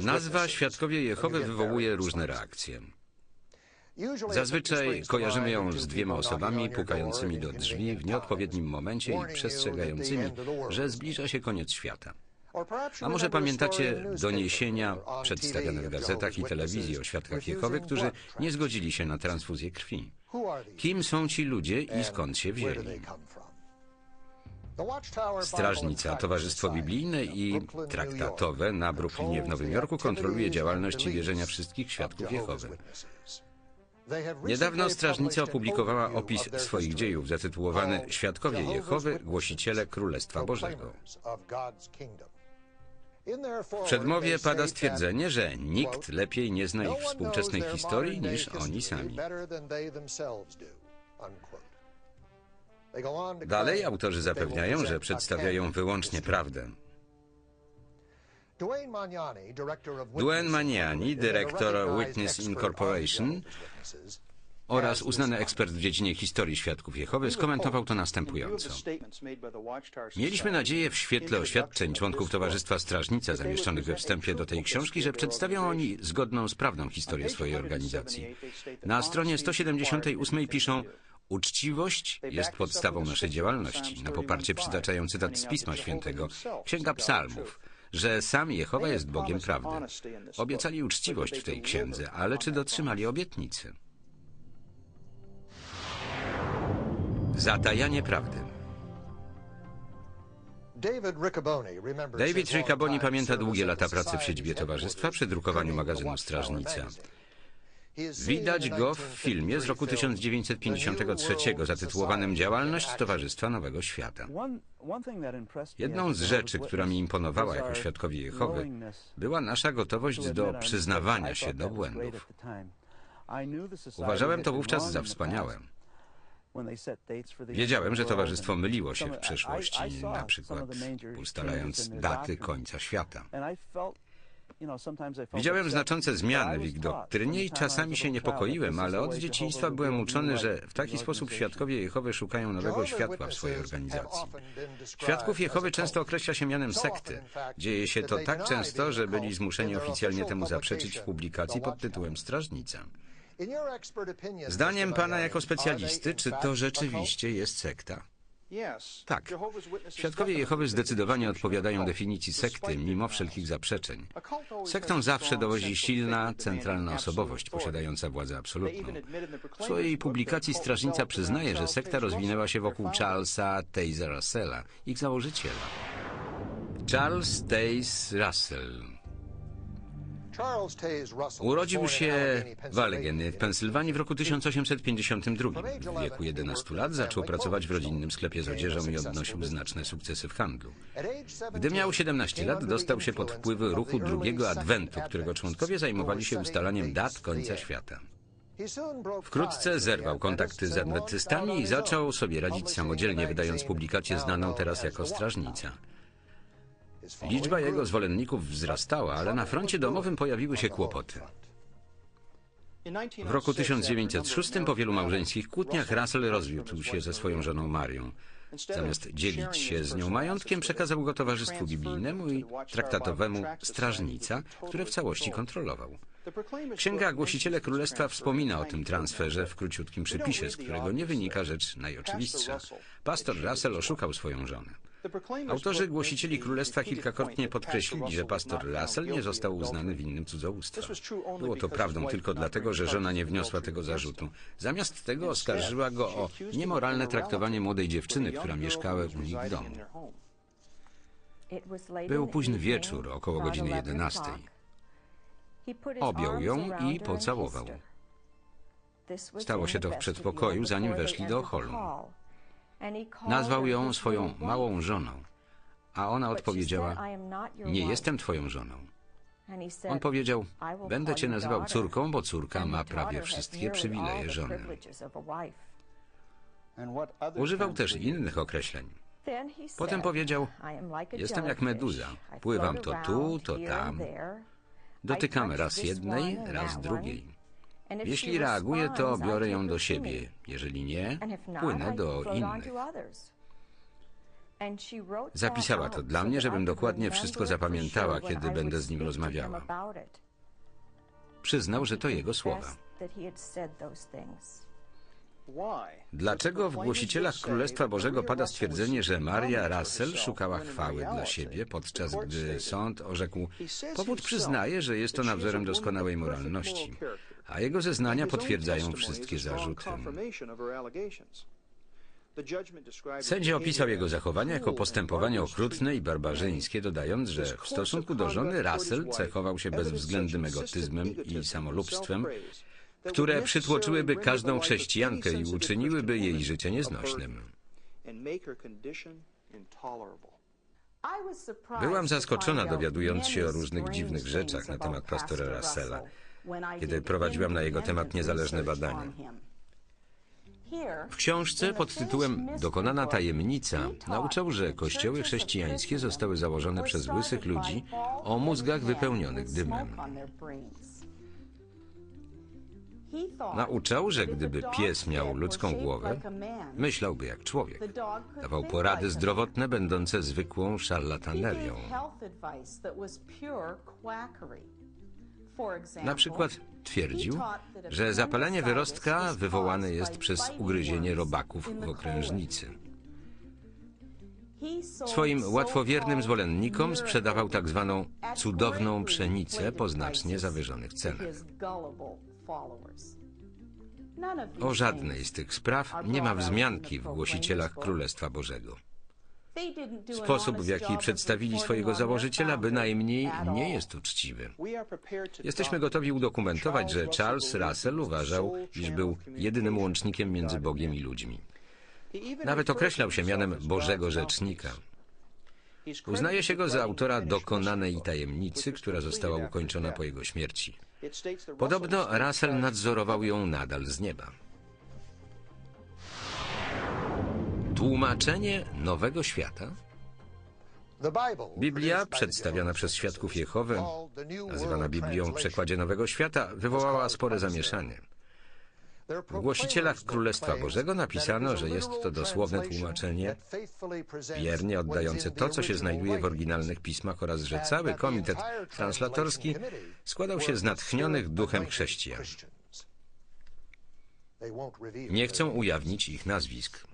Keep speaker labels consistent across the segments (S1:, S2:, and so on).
S1: Nazwa Świadkowie Jehowy wywołuje różne reakcje. Zazwyczaj kojarzymy ją z dwiema osobami pukającymi do drzwi w nieodpowiednim momencie i przestrzegającymi, że zbliża się koniec świata. A może pamiętacie doniesienia przedstawiane w gazetach i telewizji o świadkach Jehowy, którzy nie zgodzili się na transfuzję krwi? Kim są ci ludzie i skąd się wzięli? Strażnica, Towarzystwo Biblijne i traktatowe na Brooklynie w Nowym Jorku kontroluje działalność i wierzenia wszystkich świadków Jehowy. Niedawno strażnica opublikowała opis swoich dziejów zatytułowany Świadkowie Jehowy, głosiciele Królestwa Bożego. W przedmowie pada stwierdzenie, że nikt lepiej nie zna ich współczesnej historii niż oni sami. Dalej autorzy zapewniają, że przedstawiają wyłącznie prawdę. Duane Maniani, dyrektor Witness Incorporation oraz uznany ekspert w dziedzinie historii świadków Jehowy skomentował to następująco. Mieliśmy nadzieję w świetle oświadczeń członków Towarzystwa Strażnica zamieszczonych we wstępie do tej książki, że przedstawią oni zgodną z prawdą historię swojej organizacji. Na stronie 178 piszą Uczciwość jest podstawą naszej działalności. Na poparcie przytaczają cytat z Pisma Świętego, Księga Psalmów, że sam Jehowa jest Bogiem prawdy. Obiecali uczciwość w tej księdze, ale czy dotrzymali obietnicy? Zatajanie prawdy. David Riccaboni pamięta długie lata pracy w siedzibie towarzystwa przy drukowaniu magazynu Strażnica. Widać go w filmie z roku 1953 zatytułowanym Działalność Towarzystwa Nowego Świata. Jedną z rzeczy, która mi imponowała jako świadkowi Jehowy, była nasza gotowość do przyznawania się do błędów. Uważałem to wówczas za wspaniałe. Wiedziałem, że towarzystwo myliło się w przeszłości, na przykład ustalając daty końca świata. Widziałem znaczące zmiany w ich doktrynie i czasami się niepokoiłem, ale od dzieciństwa byłem uczony, że w taki sposób świadkowie Jehowy szukają nowego światła w swojej organizacji. Świadków Jehowy często określa się mianem sekty. Dzieje się to tak często, że byli zmuszeni oficjalnie temu zaprzeczyć w publikacji pod tytułem Strażnica. Zdaniem pana jako specjalisty, czy to rzeczywiście jest sekta? Tak. Świadkowie Jehowy zdecydowanie odpowiadają definicji sekty, mimo wszelkich zaprzeczeń. Sektą zawsze dowodzi silna, centralna osobowość posiadająca władzę absolutną. W swojej publikacji Strażnica przyznaje, że sekta rozwinęła się wokół Charlesa Taze Russella, ich założyciela. Charles Taze Russell Urodził się w Allegheny w Pensylwanii w roku 1852. W wieku 11 lat zaczął pracować w rodzinnym sklepie z odzieżą i odnosił znaczne sukcesy w handlu. Gdy miał 17 lat, dostał się pod wpływy ruchu drugiego Adwentu, którego członkowie zajmowali się ustalaniem dat końca świata. Wkrótce zerwał kontakty z adwentystami i zaczął sobie radzić samodzielnie, wydając publikację znaną teraz jako Strażnica. Liczba jego zwolenników wzrastała, ale na froncie domowym pojawiły się kłopoty. W roku 1906 po wielu małżeńskich kłótniach Russell rozwiódł się ze swoją żoną Marią. Zamiast dzielić się z nią majątkiem, przekazał go Towarzystwu Biblijnemu i traktatowemu Strażnica, które w całości kontrolował. Księga Głosiciele Królestwa wspomina o tym transferze w króciutkim przypisie, z którego nie wynika rzecz najoczywistsza. Pastor Russell oszukał swoją żonę. Autorzy Głosicieli Królestwa kilkakrotnie podkreślili, że pastor Russell nie został uznany winnym cudzołóstwa. Było to prawdą tylko dlatego, że żona nie wniosła tego zarzutu. Zamiast tego oskarżyła go o niemoralne traktowanie młodej dziewczyny, która mieszkała u nich w domu. Był późny wieczór, około godziny 11. Objął ją i pocałował. Stało się to w przedpokoju, zanim weszli do holu. Nazwał ją swoją małą żoną, a ona odpowiedziała: Nie jestem twoją żoną. On powiedział: Będę cię nazywał córką, bo córka ma prawie wszystkie przywileje żony. Używał też innych określeń. Potem powiedział: Jestem jak meduza. Pływam to tu, to tam. Dotykam raz jednej, raz drugiej. Jeśli reaguje, to biorę ją do siebie. Jeżeli nie, płynę do innych. Zapisała to dla mnie, żebym dokładnie wszystko zapamiętała, kiedy będę z nim rozmawiała. Przyznał, że to jego słowa. Dlaczego w głosicielach Królestwa Bożego pada stwierdzenie, że Maria Russell szukała chwały dla siebie, podczas gdy sąd orzekł, powód przyznaje, że jest to nadzorem doskonałej moralności, a jego zeznania potwierdzają wszystkie zarzuty. Sędzia opisał jego zachowanie jako postępowanie okrutne i barbarzyńskie, dodając, że w stosunku do żony Russell cechował się bezwzględnym egotyzmem i samolubstwem, które przytłoczyłyby każdą chrześcijankę i uczyniłyby jej życie nieznośnym. Byłam zaskoczona dowiadując się o różnych dziwnych rzeczach na temat pastora Russella, kiedy prowadziłam na jego temat niezależne badania. W książce pod tytułem Dokonana tajemnica nauczał, że kościoły chrześcijańskie zostały założone przez łysych ludzi o mózgach wypełnionych dymem. Nauczał, że gdyby pies miał ludzką głowę, myślałby jak człowiek. Dawał porady zdrowotne będące zwykłą szarlatanerią. Na przykład twierdził, że zapalenie wyrostka wywołane jest przez ugryzienie robaków w okrężnicy. Swoim łatwowiernym zwolennikom sprzedawał tak zwaną cudowną pszenicę po znacznie zawyżonych cenach. O żadnej z tych spraw nie ma wzmianki w głosicielach Królestwa Bożego. Sposób, w jaki przedstawili swojego założyciela, bynajmniej nie jest uczciwy. Jesteśmy gotowi udokumentować, że Charles Russell uważał, iż był jedynym łącznikiem między Bogiem i ludźmi. Nawet określał się mianem Bożego Rzecznika. Uznaje się go za autora dokonanej tajemnicy, która została ukończona po jego śmierci. Podobno Russell nadzorował ją nadal z nieba. Tłumaczenie Nowego Świata? Biblia, przedstawiana przez świadków Jehowy, nazywana Biblią w przekładzie Nowego Świata, wywołała spore zamieszanie. W głosicielach Królestwa Bożego napisano, że jest to dosłowne tłumaczenie, wiernie oddające to, co się znajduje w oryginalnych pismach oraz że cały komitet translatorski składał się z natchnionych duchem chrześcijan. Nie chcą ujawnić ich nazwisk.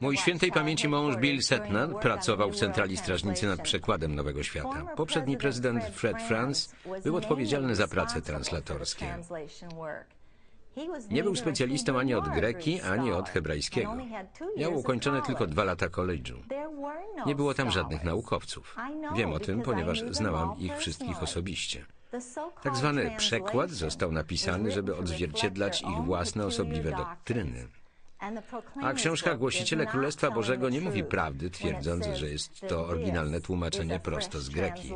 S1: Mój świętej pamięci mąż Bill Setnar pracował w Centrali Strażnicy nad przekładem Nowego Świata. Poprzedni prezydent Fred Franz był odpowiedzialny za prace translatorskie. Nie był specjalistą ani od greki, ani od hebrajskiego. Miał ukończone tylko dwa lata koledżu. Nie było tam żadnych naukowców. Wiem o tym, ponieważ znałam ich wszystkich osobiście. Tak zwany przekład został napisany, żeby odzwierciedlać ich własne osobliwe doktryny. A książka Głosiciele Królestwa Bożego nie mówi prawdy, twierdząc, że jest to oryginalne tłumaczenie prosto z greki.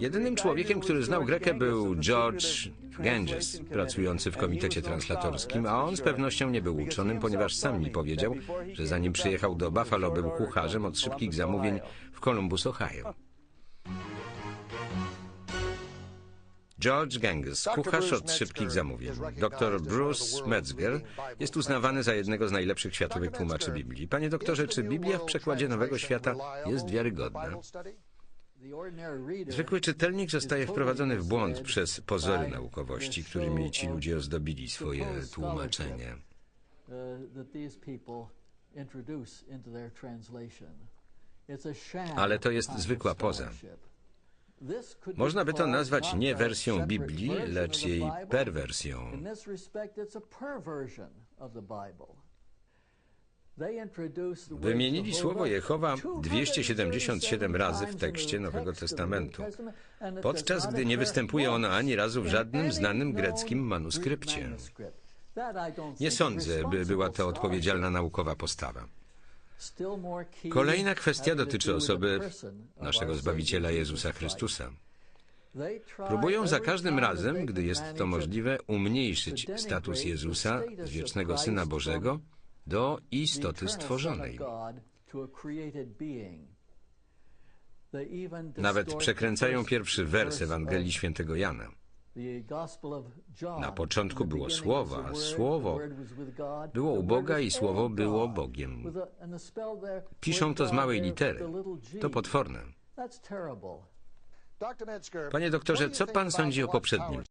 S1: Jedynym człowiekiem, który znał Grekę był George Ganges, pracujący w komitecie translatorskim, a on z pewnością nie był uczonym, ponieważ sam mi powiedział, że zanim przyjechał do Buffalo, był kucharzem od szybkich zamówień w Columbus, Ohio. George Ganges, kucharz od szybkich zamówień. Dr Bruce Metzger jest uznawany za jednego z najlepszych światowych tłumaczy Biblii. Panie doktorze, czy Biblia w przekładzie Nowego Świata jest wiarygodna? Zwykły czytelnik zostaje wprowadzony w błąd przez pozory naukowości, którymi ci ludzie ozdobili swoje tłumaczenie. Ale to jest zwykła poza. Można by to nazwać nie wersją Biblii, lecz jej perwersją. Wymienili słowo Jehowa 277 razy w tekście Nowego Testamentu, podczas gdy nie występuje ono ani razu w żadnym znanym greckim manuskrypcie. Nie sądzę, by była to odpowiedzialna naukowa postawa. Kolejna kwestia dotyczy osoby naszego Zbawiciela Jezusa Chrystusa. Próbują za każdym razem, gdy jest to możliwe, umniejszyć status Jezusa, wiecznego Syna Bożego, do istoty stworzonej. Nawet przekręcają pierwszy wers Ewangelii Świętego Jana.
S2: Na początku było Słowo, a Słowo
S1: Było u Boga i Słowo było Bogiem. Piszą to z małej litery. To potworne. Panie doktorze, co pan sądzi o poprzednim